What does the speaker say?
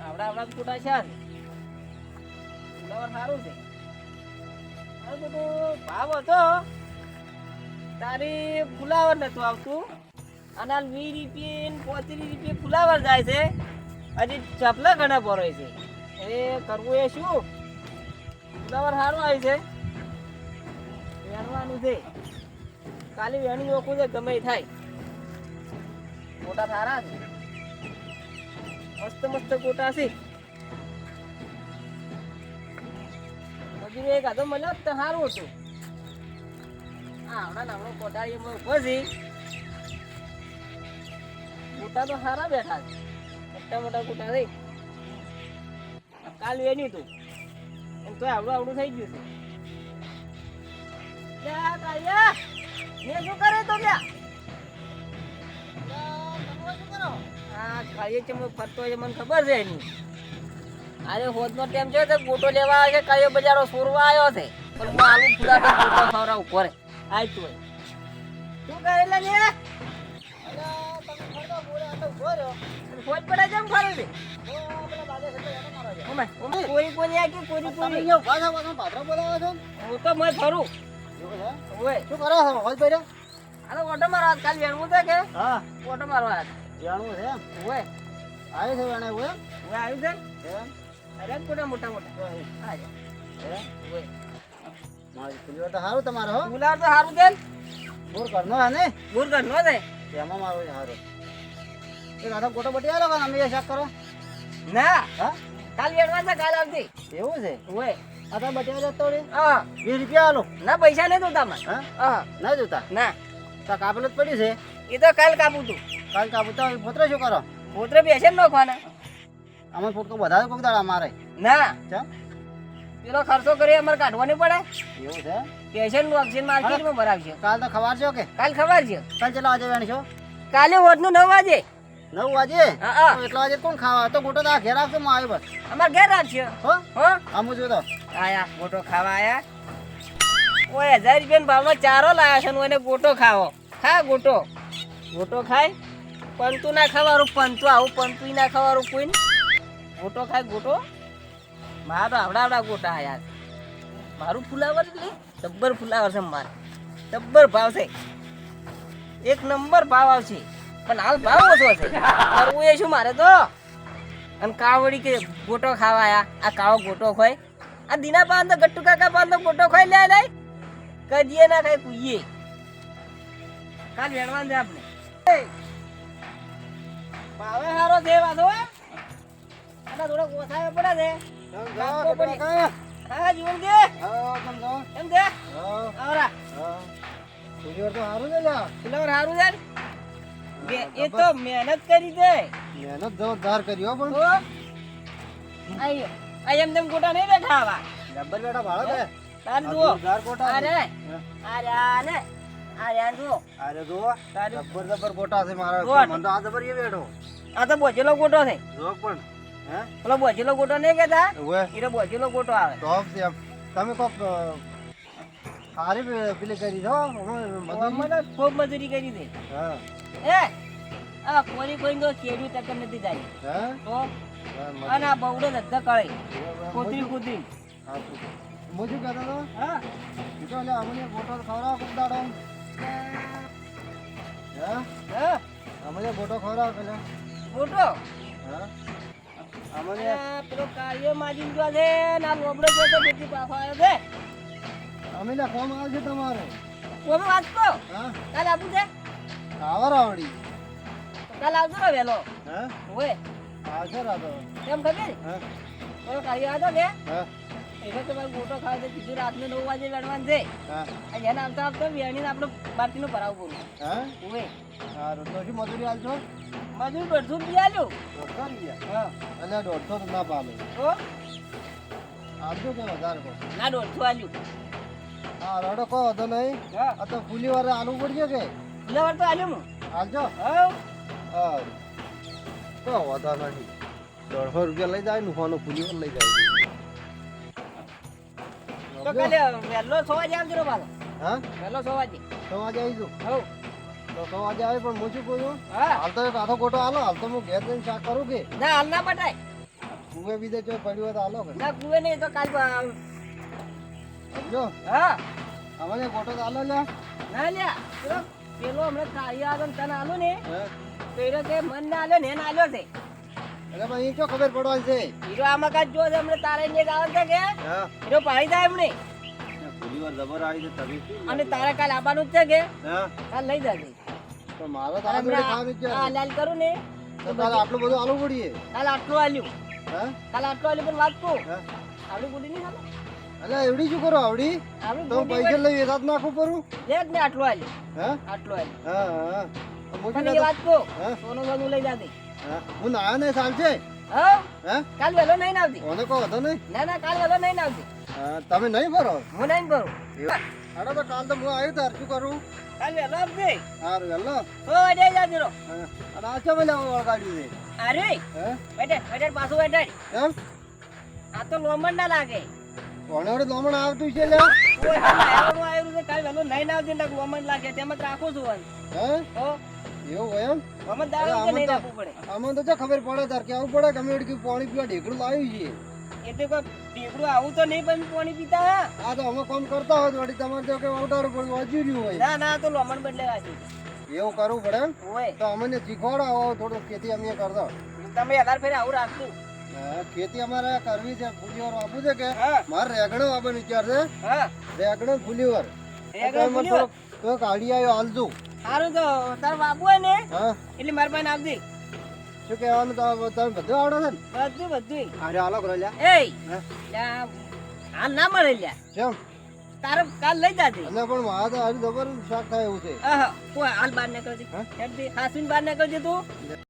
આપડા આપડા ફૂટા છે. ફુલાવર સારું છે. ભાવ હતો. તારી ફુલાવર નતું આવતું. અને વીસ રૂપિયે પોત્રીસ રૂપિયે ફુલાવર જાય છે. હજી ચપલા ઘણા પરોય છે. એ કરવું એ શું? ફુલાવર સારું આવી છે. વેણવાનું છે. કાલે વેણી ઓખું છે, ગમે થાય. ગોટા સારા છે. મસ્ત મસ્ત ગોટા છે. મજૂરી એક આધો મળ્યો તો સારું હતું. આવડા નામનો કોટાળીમાં ઊભો છે. ગોટા તો સારા બેઠા છે. મોટા મોટા કુટા છે કાલ વેન્યું તું. એમ તો આવડું આવડું થઈ ગયું છે. શું કરે તો મને ખબર છે એની. હોદનો ટાઈમ છે તો લેવા આવે છે કાળિયો બજારો સોરવા આવ્યો છે. પણ હું આલુ ફુલાતા ગોટો શું કરેલા ઊભો ફોજ પડે છે એમ ખરું છે. ઓમે, ઓમે, કોરી કોરી આ કે કોરી કોરી હું તો મય ફરું. ઓય શું કરો છો? હોજ ભાઈ આનો ઓટો મારવા કાલ વેણવું છે કે? હા. ઓટો મારવા જાણવું છે ઓય આવે છે એને એવું ઓય આવ્યું છે? અરે મોટા મોટા? મોટા જા. ઓય મારી ફુલીવાર તો સારું તમારો હો. ગુલાબ તો સારું છે બોર કરનો હે ને? ગુરગર નો છે. એમાં મારું સારું આધો ગોટો બટી આલો કાન અમે શાક કરો. ના? હા? કાલ વેણવા છે કાલ આવતી એવું છે? ઓય. આ તો બટી આલો તો હા. વીસ રૂપિયા આલો. ના પૈસા નહીં જોતા મને હા? ના જોતા? ના. તો કાપેલું જ પડ્યું છે. એ તો કાલ કાપું તું. કાલ કાપું તો પોતરે શું કરો? પોતરે બેસે ને નોખવાના. આમાં ફૂટકો બધા કોક દાડા મારે. ના. ચમ? પેલો ખર્ચો કરી અમારે કાઢવો નહીં પડે. એવું છે? પેશનનું ઓક્સિજન માર્કેટમાં ભરાવશે. કાલ તો ખબર છો કે? કાલ ખબર છે કાલ ચલો આજે વેણ છો કાલે હોટનું નવ વાગે. નવ વાગે? એટલા વાગે કોણ ખાવા? તો ગોટો તો ઘેર આવશે હું આવ્યો બસ. અમારે ઘેર રાખશે હો? હો? આમું જો તો આયા ગોટો ખાવા આયા. ઓય હજાર રૂપિયા ભાવનો ચારો લાયા છે ને ઓને ગોટો ખાવો. ખા ગોટો. ગોટો ખાય? પંતુ ના ખાવાનું પંતુ આવું પંતુ ના ખાવાનું કોઈ ગોટો ખાય ગોટો? મારા તો આવડા આવડા ગોટા આયા મારું ફુલાવર એટલે જબ્બર ફુલાવર છે મારે. જબ્બર ભાવ છે. એક નંબર ભાવ આવશે. પણ હાલ ભાવ ઓછો છે. કરવું એ શું મારે તો? અને કાવડી કે ગોટો ખાવા આયા. આ કાવો ગોટો ખોય. આ દીના પાન તો ગટ્ટુ કાકા પાન તો ગોટો ખોય લે લે. કદીએ ના ખાય કુઈએ કાલ વેણવાન છે આપણે ભાવે હારો છે હે? આના થોડો ઓછા પડે છે. હા જીવન દે. એમ દે? આવરા. તો સારું છે લા હારું છે એ તો મહેનત કરી દે. મહેનત જોરદાર કર્યો પણ. આયો આઈ એમ તેમ ગોટા નહીં બેઠા આવા. ડબ્બર બેઠા ભાળો બે. તાર જુઓ. ગોટા અરે અરે આને અરે જુઓ. અરે જો તારી. જબ્બર જબ્બર ગોટા છે મારા. તો. આ જબર એ બેઠો. આ તો બોજેલો ગોટો છે. જો પણ હે? પેલો બોજેલો ગોટો નહીં કેતા બોજેલો ગોટો આવે. ટોપ છે. તમે કોક સારી પેલી કરી દો? મને ખૂબ મજૂરી કરી દે. હા. એ આ કોરી કોઈ તો કેડી તક નથી જાય. હે? તો? અને આ બવડો ધક્કા હા, કૂતરી મજૂરી. કૂતરી હા, તો. હું શું કહેતો હતો? હા. ઈ તો લે અમને ગોટો ખવડાવો કોક હા? હે? અમને ગોટો ખવડાવો પેલા. ગોટો હા? અમને પેલો કાર્યો માજી જો છે ને આ લોબડો જો બેટી પાછો આવ્યો છે. અમે ના કોમ આવશે તમારે. કોમે વાંચતો હા. કાલ આપું છે? આવર આવડી કાલ આવજો ને વહેલો. હે? હોય રા રાતો કેમ ખબર? હા? પેલો કાઈ આવ્યો કે હા? એટલે તમારે ગોટો ખાવ તો કીધું રાતને નવ વાગે વેણવાનું છે. હા. એને આવતા આવતા વેણીને આપણે બાટીનું ભરાવ હે? પૂરું ઓય. સારું તો શું મજૂરી આલશો મજૂરી દોઢસો રૂપિયા આલ્યો. દોઢસો રૂપિયા? હા. અને દોઢસો તો ના પામે તો આવજો કે વધારે ના દોઢસો આલ્યું. હા રડો કહો તો નહીં. હા. તો ફૂલી વારે આલુ પડશે કે? ફુલાવર તો આલ્યું હું. તો હોતા નથી દોઢસો રૂપિયા લઈ જાય નુફાનો પર લઈ જાય. તો કાલે વહેલો સો આવજો પાછો. હા? વહેલો સો વાગે. આવી આવીશું હવ. તો છ આવે પણ હું શું કહું હા. હાલ તો આખો ગોટો હાલો હાલ તો હું ઘેર જઈને શાક કરું કે? ના હાલ ના પટાય. કુવે બીજે જો પડ્યું હોય તો હાલો ના કુવે નહીં તો કાલ બ- જો હા. અમારે ગોટો તો હાલો લ્યા. ના લ્યા. પેલો હમણાં કાળી આગળ તને આલો ને પેલો કે મન ના આલ્યો ને એને આલ્યો છે. એટલે એ શું ખબર પડવાની છે? હીરો આમાં કાંઈ જો છે હમણાં તારે ને આવે છે કે? હીરો પાડી જાય એમને. અને તારે કાલ આવવાનું જ છે કે? કાલ લઈ જજે. તો મારે તો જોડે ખાવાનું જ છે. આ લાલ કરું ને તો તારે આટલું બધું આલવું પડીએ? કાલ આટલું આલ્યું. હા? કાલ આટલું આલ્યું પણ વાત કહું આવડી બોલી નહીં ખાલો એટલે એવડી શું કરો આવડી? તો પૈસા લઈ એસાદ નાખવું પરું લે જ ને આટલું આલ્યું. હા? આટલું આલ્યું. હા હા કહેતો? વાત કો સોનું સોનું લઈ જાતે હા. હું ના ને છે હા? હા? કાલ વેલો નહીં આવતી ઓને કો હતો નહીં? ના ના કાલ વેલો નહીં આવતી તમે નહીં ભરો? હું નહીં ભરો. અરે તો કાલ તો હું આવ્યો તાર શું કરું? કાલ વેલો આવજે. હારું વેલો ઓ જાજે રો. હા. અને આ ચમે લેવા વળગાડ્યું દે અરે હે? બેઠે બેઠે પાછું બેઠે. કેમ આ તો લોમણ ના લાગે. કોને દોમણ આવતું છે લ્યા. હા આવનું આયરું છે. કાલ વાલો નહીં ના આવતી ને લોમણ લાગે. તેમ જ રાખું છું વન. હે? એવું હોય એમ? લોમણ દારૂ કે નહીં તો- રાખવું પડે? આમાં તો જો ખબર પડે તાર કે આવું પડે ગમે એડકી પાણી પીવા ઢેકડું લાવ્યું છે એટલે કોઈ આવું તો નહીં પણ પાણી પીતા હા? આ તો અમે કામ કરતા હોય વળી તમારે તો કે પડે વાજ્યું હોય. ના ના તો લોમણ બદલે વાંચી એવું કરવું પડે તો અમને શીખવાડો આવો થોડું ખેતી અમે કરતા. તમે અઢાર ફેરે આવું રાખતું હા, ખેતી અમારે કરવી છે ફુલીવર આપવું છે કે મારે રેગણો આપવાનો વિચાર છે. રેગણો ફૂલીવાર. તો આડી આવ્યો હાલજો. સારું તો તાર બાબુ હોય ને એટલે મારા પાસે આપજે શું કહેવાનું તો તમે બધું આવડે છે ને? બધું બધું અરે હાલો કરો લ્યા. એ હાલ ના મળે લ્યા. કેમ? તારે કાલ લઈ જાજે. એટલે પણ મારા તો હારી જબર શાક થાય એવું છે. તું હાલ બહાર નીકળજે. હા? બહાર નીકળજે તું.